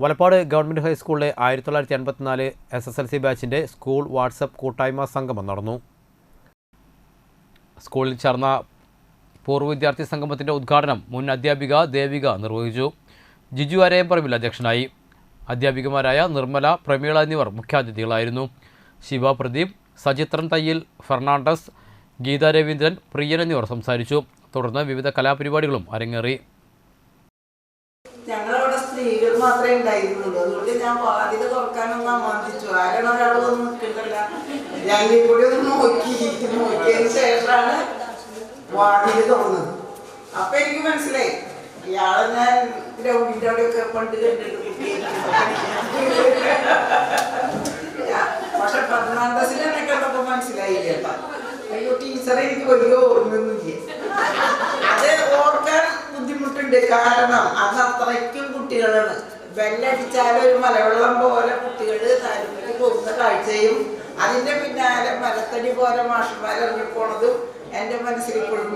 Valappad government ഹൈസ്കൂളിലെ ആയിരത്തി തൊള്ളായിരത്തി എൺപത്തിനാല് എസ് എസ് എൽ സി ബാച്ചിന്റെ സ്കൂൾ വാട്സപ്പ് കൂട്ടായ്മ സംഗമം നടന്നു. സ്കൂളിൽ ചേർന്ന പൂർവ വിദ്യാർത്ഥി സംഗമത്തിന്റെ ഉദ്ഘാടനം മുൻ അധ്യാപിക ദേവിക നിർവഹിച്ചു. ജിജു അരയംപറമ്പിൽ അധ്യക്ഷനായി. അധ്യാപികമാരായ നിർമ്മല പ്രമീള എന്നിവർ മുഖ്യാതിഥികളായിരുന്നു. ശിവ പ്രദീപ് സചിത്രൻ തയ്യിൽ ഫെർണാണ്ടസ് ഗീത രവീന്ദ്രൻ പ്രിയൻ എന്നിവർ സംസാരിച്ചു. തുടർന്ന് വിവിധ കലാപരിപാടികളും അരങ്ങേറി. സ്ത്രീകൾ മാത്രമേ ഉണ്ടായിരുന്നുള്ളൂ. അതുകൊണ്ട് ഞാൻ വാതിൽ തുറക്കാനൊന്നും അമാന്തിച്ചു. ആരാണ് ഒരാൾ വന്ന് നിൽക്കണ്ടല്ല. ഞങ്ങൾ കൂടി ഒന്ന് നോക്കി. നോക്കിയതിന് ശേഷമാണ് വാതിൽ തുറന്നത്. അപ്പൊ എനിക്ക് മനസ്സിലായി. ഇയാളെ ഞാൻ ഗ്രൗണ്ടിന്റെ അവിടെയൊക്കെ പണ്ട് കണ്ടിട്ടുണ്ട് പക്ഷെ പതിനാം ക്ലാസ്സിൽ എന്നെ കണ്ടപ്പോ മനസ്സിലായില്ല. അയ്യോ ടീച്ചറെ എനിക്ക് വലിയ ഓർമ്മയൊന്നുമില്ല. അത് ഓർക്കാൻ ബുദ്ധിമുട്ടുണ്ട്. കാരണം അത് അത്രയ്ക്കും കുട്ടികളാണ്. ബെല്ലടിച്ചാലും ഒരു മലവെള്ളം പോലെ കുട്ടികൾ താല്പര്യം പോകുന്ന കാഴ്ചയും അതിന്റെ പിന്നാലെ മലത്തടി പോലെ മാഷന്മാരെ ഇറങ്ങിപ്പോണതും എന്റെ മനസ്സിൽ ഇപ്പോഴും